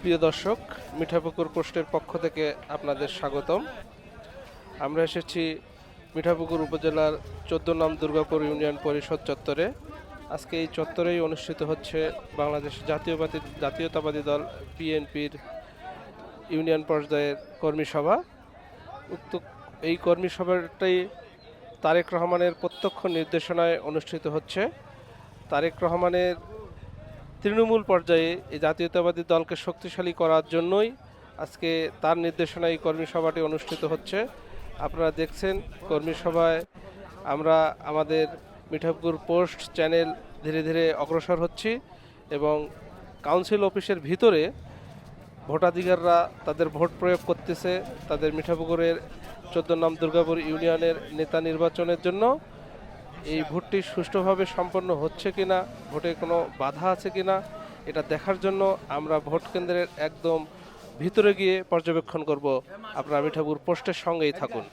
প্রিয় দর্শক, মিঠাপুকুর পোস্টের পক্ষ থেকে আপনাদের স্বাগতম। আমরা এসেছি মিঠাপুকুর উপজেলার চোদ্দ নাম দুর্গাপুর ইউনিয়ন পরিষদ চত্বরে। আজকে এই চত্বরেই অনুষ্ঠিত হচ্ছে বাংলাদেশ জাতীয়বাদী, জাতীয়তাবাদী দল বিএনপির ইউনিয়ন পর্যায়ের কর্মী সভা। উক্ত এই কর্মী সভাটাই তারেক রহমানের প্রত্যক্ষ নির্দেশনায় অনুষ্ঠিত হচ্ছে। তারেক রহমানের তৃণমূল পর্যায়ে এই জাতীয়তাবাদী দলকে শক্তিশালী করার জন্যই আজকে তার নির্দেশনায় এই কর্মী সভাটি অনুষ্ঠিত হচ্ছে। আপনারা দেখছেন কর্মী সভায় আমরা আমাদের মিঠাপুর পোস্ট চ্যানেল ধীরে ধীরে অগ্রসর হচ্ছি এবং কাউন্সিল অফিসের ভিতরে ভোটাধিকাররা তাদের ভোট প্রয়োগ করতেছে। তাদের মিঠাপুকুরের চোদ্দ নাম দুর্গাপুর ইউনিয়নের নেতা নির্বাচনের জন্য এই ভোটটি সুষ্ঠুভাবে সম্পন্ন হচ্ছে কিনা, ভোটে কোনো বাধা আছে কিনা, এটা দেখার জন্য আমরা ভোট কেন্দ্রের একদম ভিতরে গিয়ে পর্যবেক্ষণ করব। আপনারা মিঠাপুর পোস্টের সঙ্গেই থাকুন।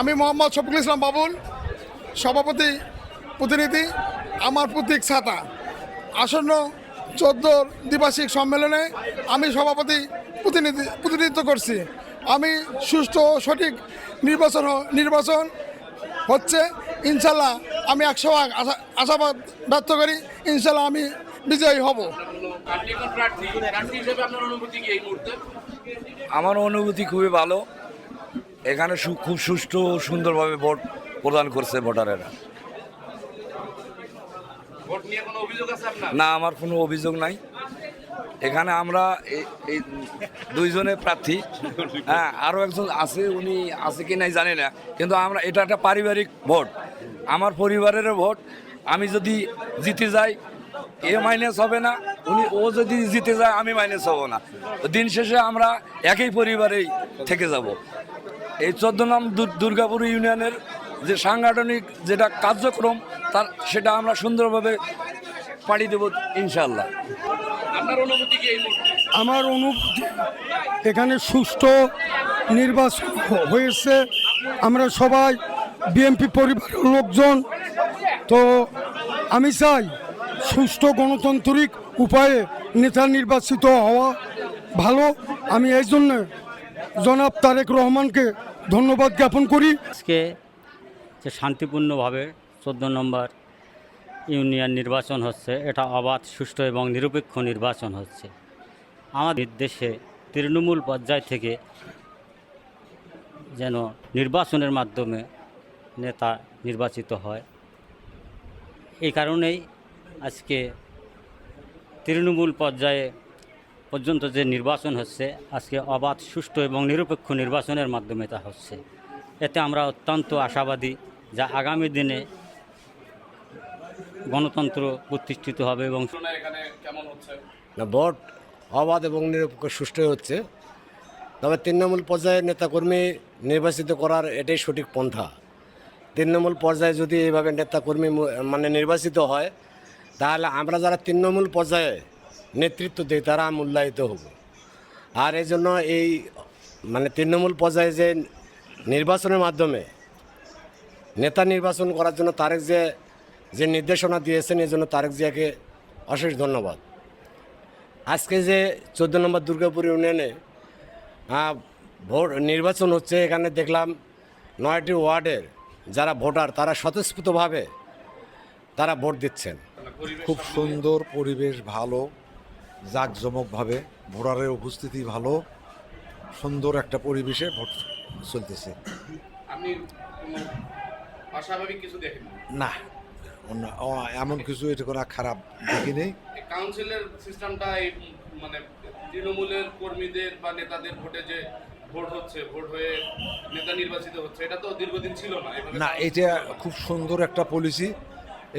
আমি মোহাম্মদ শফিকুল ইসলাম বাবুল, সভাপতি, প্রতিনিধি, আমার প্রতীক ছাতা। আসন্ন চোদ্দোর দ্বিবার্ষিক সম্মেলনে আমি সভাপতি, প্রতিনিধি প্রতিনিধিত্ব করছি। আমি সুষ্ঠু ও সঠিক নির্বাচন নির্বাচন হচ্ছে। ইনশাল্লাহ আমি একশো ভাগ আশা- আশাবাদ ব্যক্ত করি ইনশাল্লাহ আমি বিজয়ী হব। আপনি এখন প্রার্থী প্রার্থী হিসেবে আপনার অনুভূতি কি এই মুহূর্তে আমার অনুভূতি খুবই ভালো। এখানে সু- খুব সুষ্ঠু ও সুন্দরভাবে ভোট প্রদান করছে ভোটারেরা। ভোট নিয়ে কোনো অভিযোগ আছে আপনার? না আমার কোনো অভিযোগ নাই। এখানে আমরা এই- এই দুইজনে প্রার্থী। হ্যাঁ আরও একজন আছে, উনি আছে কি নাই জানি না। কিন্তু আমরা, এটা একটা পারিবারিক ভোট। আমার পরিবারের ভোট। আমি যদি জিতে যাই, এ মাইনাস হবে না। উনি, ও যদি জিতে যায়, আমি মাইনাস হব না। দিন শেষে আমরা একই পরিবারেই থেকে যাব। এই চোদ্দ নাম দুর্গাপুর ইউনিয়নের যে সাংগঠনিক যেটা কার্যক্রম, তার, সেটা আমরা সুন্দরভাবে পাড়ি দেব ইনশাল্লাহ আমার অনুভূতি এখানে সুষ্ঠু নির্বাচন হয়েছে। আমরা সবাই বিএনপি পরিবারের লোকজন। তো আমি চাই সুষ্ঠু গণতান্ত্রিক উপায়ে নেতা নির্বাচিত হওয়া ভালো। আমি এই জন্য জনাব তারেক রহমানকে ধন্যবাদ জ্ঞাপন করি। আজকে যে শান্তিপূর্ণভাবে চোদ্দ নম্বর ইউনিয়ন নির্বাচন হচ্ছে, এটা অবাধ, সুষ্ঠু এবং নিরপেক্ষ নির্বাচন হচ্ছে। আমাদের দেশে তৃণমূল পর্যায় থেকে যেন নির্বাচনের মাধ্যমে নেতা নির্বাচিত হয় এই কারণেই আজকে তৃণমূল পর্যায়ে পর্যন্ত যে নির্বাচন হচ্ছে, আজকে অবাধ, সুষ্ঠু এবং নিরপেক্ষ নির্বাচনের মাধ্যমে তা হচ্ছে। এতে আমরা অত্যন্ত আশাবাদী যা আগামী দিনে গণতন্ত্র প্রতিষ্ঠিত হবে এবং না, ভোট, অবাধ এবং নিরপেক্ষ সুষ্ঠু হচ্ছে। তবে তৃণমূল পর্যায়ে নেতাকর্মী নির্বাচিত করার এটাই সঠিক পন্থা। তৃণমূল পর্যায়ে যদি এইভাবে নেতাকর্মী মানে নির্বাচিত হয়, তাহলে আমরা যারা তৃণমূল পর্যায়ে নেতৃত্ব দিই, তারা মূল্যায়িত হব। আর এই জন্য এই মানে তৃণমূল পর্যায়ে যে নির্বাচনের মাধ্যমে নেতা নির্বাচন করার জন্য তারেক যে যে নির্দেশনা দিয়েছেন এই জন্য তারেক জিয়াকে অশেষ ধন্যবাদ। আজকে যে চোদ্দ নম্বর দুর্গাপুর ইউনিয়নে ভোট নির্বাচন হচ্ছে এখানে দেখলাম নয়টি ওয়ার্ডের যারা ভোটার তারা স্বতঃস্ফূর্তভাবে তারা ভোট দিচ্ছেন। খুব সুন্দর পরিবেশ ভালো জাঁকজমকভাবে ভোটারের উপস্থিতি ভালো সুন্দর একটা পরিবেশে ভোট চলতেছে। না এমন কিছু এটা করা খারাপ দেখি নেই। কাউন্সিলের সিস্টেমটা এই মানে তৃণমূলের কর্মীদের বা নেতাদের ভোটে যে ভোট হচ্ছে ভোট হয়ে নেতা নির্বাচিত হচ্ছে এটা তো দীর্ঘদিন ছিল না। না এটা খুব সুন্দর একটা পলিসি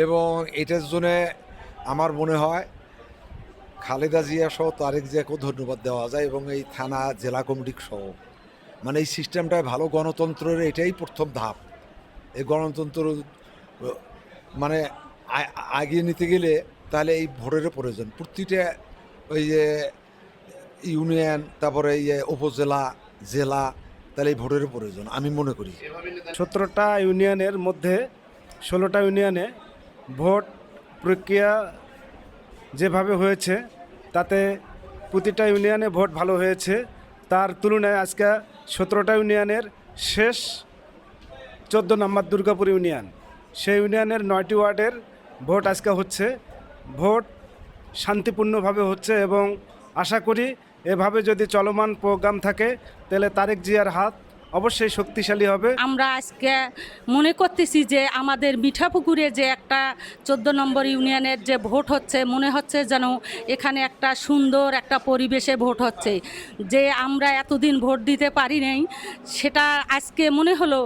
এবং এটার জন্যে আমার মনে হয় খালেদা জিয়া সহ তারেক জিয়াকেও ধন্যবাদ দেওয়া যায় এবং এই থানা জেলা কমিটি সহ। মানে এই সিস্টেমটায় ভালো গণতন্ত্রের এটাই প্রথম ধাপ। এই গণতন্ত্র মানে আগিয়ে নিতে গেলে তাহলে এই ভোটের প্রয়োজন। প্রতিটা ওই যে ইউনিয়ন, তারপরে এই উপজেলা, জেলা, তাহলে এই ভোটের প্রয়োজন, আমি মনে করি। সতেরোটা ইউনিয়নের মধ্যে ষোলোটা ইউনিয়নে ভোট প্রক্রিয়া যেভাবে হয়েছে, তাতে প্রতিটা ইউনিয়নে ভোট ভালো হয়েছে। তার তুলনায় আজকে সতেরোটা ইউনিয়নের শেষ চোদ্দ নম্বর দুর্গাপুর ইউনিয়ন। সেই ইউনিয়নের নয়টি ওয়ার্ডের ভোট আজকে হচ্ছে। ভোট শান্তিপূর্ণভাবে হচ্ছে এবং আশা করি এভাবে যদি চলমান প্রোগ্রাম থাকে, তাহলে তারেক জিয়ার হাত অবশ্যই শক্তিশালী হবে। আমরা আজকে মনে করতেছি যে আমাদের মিঠাপুকুরে যে একটা চোদ্দ নম্বর ইউনিয়নের যে ভোট হচ্ছে, মনে হচ্ছে যেন এখানে একটা সুন্দর একটা পরিবেশে ভোট হচ্ছে। যে আমরা এতদিন ভোট দিতে পারি নাই, সেটা আজকে মনে হলো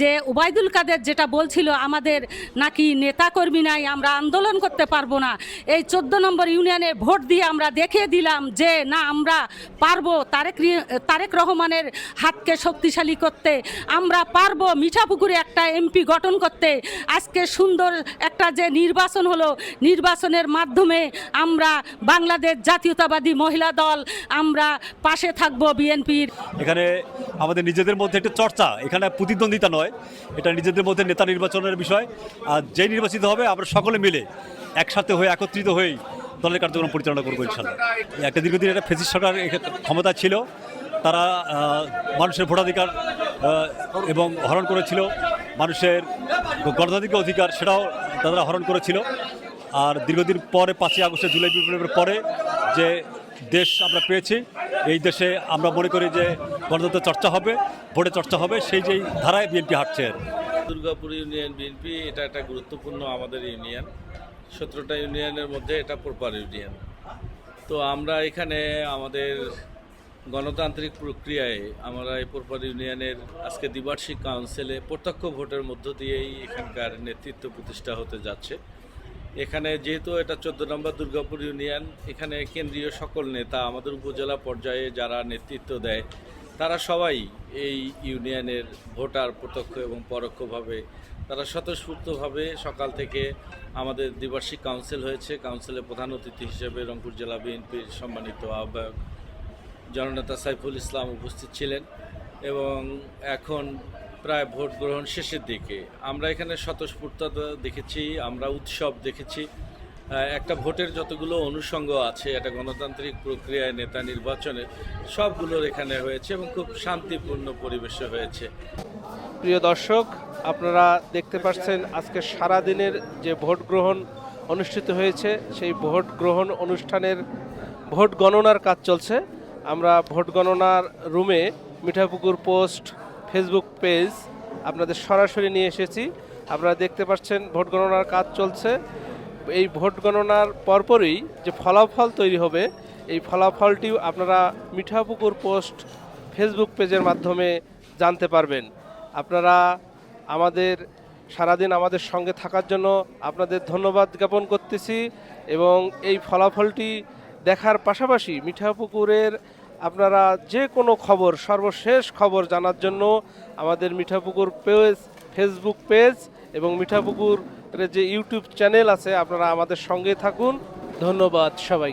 যে ওবায়দুল কাদের যেটা বলছিল, আমাদের নাকি নেতাকর্মী নাই, আমরা আন্দোলন করতে পারব না। এই চোদ্দ নম্বর ইউনিয়নে ভোট দিয়ে আমরা দেখিয়ে দিলাম যে না, আমরা পারব। তারেক তারেক রহমানের হাতকে শক্তিশালী করতে, আমরা পারব মিঠাপুকুরে একটা এমপি গঠন করতে। আজকে সুন্দর একটা যে নির্বাচন হলো, নির্বাচনের মাধ্যমে আমরা বাংলাদেশ জাতীয়তাবাদী মহিলা দল, আমরা পাশে থাকব বিএনপির। এখানে আমাদের নিজেদের মধ্যে একটা চর্চা, এখানে প্রতিদ্বন্দ্বিতা নয়, এটা নিজেদের মধ্যে নেতা নির্বাচনের বিষয়। আর যে নির্বাচিত হবে, আমরা সকলে মিলে একসাথে হয়ে, একত্রিত হয়েই দলের কার্যক্রম পরিচালনা করব ইনশাল্লাহ। একটা দীর্ঘদিন একটা ফেসিস সরকার ক্ষমতা ছিল তারা মানুষের ভোটাধিকার এবং হরণ করেছিল। মানুষের গণতান্ত্রিক অধিকার সেটাও তারা হরণ করেছিল। আর দীর্ঘদিন পরে, পাঁচই আগস্টে জুলাই বিপ্লবের পরে যে দেশ আমরা পেয়েছি, এই দেশে আমরা মনে করি যে গণতন্ত্রের চর্চা হবে, ভোটে চর্চা হবে, সেই যেই ধারায় বিএনপি হাঁটছে। দুর্গাপুর ইউনিয়ন বিএনপি এটা একটা গুরুত্বপূর্ণ আমাদের ইউনিয়ন। সতেরোটা ইউনিয়নের মধ্যে এটা প্রপার ইউনিয়ন। তো আমরা এখানে আমাদের গণতান্ত্রিক প্রক্রিয়ায় আমরা এই প্রপার ইউনিয়নের আজকে দ্বিবার্ষিক কাউন্সিলে প্রত্যক্ষ ভোটের মধ্য দিয়েই এখানকার নেতৃত্ব প্রতিষ্ঠা হতে যাচ্ছে। এখানে যেহেতু এটা চোদ্দ নম্বর দুর্গাপুর ইউনিয়ন, এখানে কেন্দ্রীয় সকল নেতা, আমাদের উপজেলা পর্যায়ে যারা নেতৃত্ব দেয়, তারা সবাই এই ইউনিয়নের ভোটার প্রত্যক্ষ এবং পরোক্ষভাবে, তারা স্বতঃস্ফূর্তভাবে সকাল থেকে আমাদের দ্বিবার্ষিক কাউন্সিল হয়েছে। কাউন্সিলের প্রধান অতিথি হিসেবে রংপুর জেলা বিএনপির সম্মানিত আহ্বায়ক জননেতা সাইফুল ইসলাম উপস্থিত ছিলেন এবং এখন প্রায় ভোট গ্রহণ শেষের দিকে। আমরা এখানে স্বতঃস্ফূর্ততা দেখেছি, আমরা উৎসব দেখেছি। একটা ভোটের যতগুলো অনুষঙ্গ আছে, একটা গণতান্ত্রিক প্রক্রিয়ায় নেতা নির্বাচনের, সবগুলোর এখানে হয়েছে এবং খুব শান্তিপূর্ণ পরিবেশে হয়েছে। প্রিয় দর্শক, আপনারা দেখতে পাচ্ছেন আজকে সারা দিনের যে ভোট গ্রহণ অনুষ্ঠিত হয়েছে, সেই ভোট গ্রহণ অনুষ্ঠানের ভোট গণনার কাজ চলছে। আমরা ভোট গণনার রুমে মিঠাপুকুর পোস্ট ফেসবুক পেজ আপনাদের সরাসরি নিয়ে এসেছি। আপনারা দেখতে পাচ্ছেন ভোট গণনার কাজ চলছে। এই ভোট গণনার পরপরই যে ফলাফল তৈরি হবে, এই ফলাফলটিও আপনারা মিঠাপুকুর পোস্ট ফেসবুক পেজের মাধ্যমে জানতে পারবেন। আপনারা আমাদের, সারাদিন আমাদের সঙ্গে থাকার জন্য আপনাদের ধন্যবাদ জ্ঞাপন করতেছি এবং এই ফলাফলটি দেখার পাশাপাশি মিঠাপুকুরের আপনারা যে কোনো খবর, সর্বশেষ খবর জানার জন্য আমাদের মিঠাপুকুর পেজ ফেসবুক পেজ এবং মিঠাপুকুরের যে ইউটিউব চ্যানেল আছে, আপনারা আমাদের সঙ্গে থাকুন। ধন্যবাদ সবাই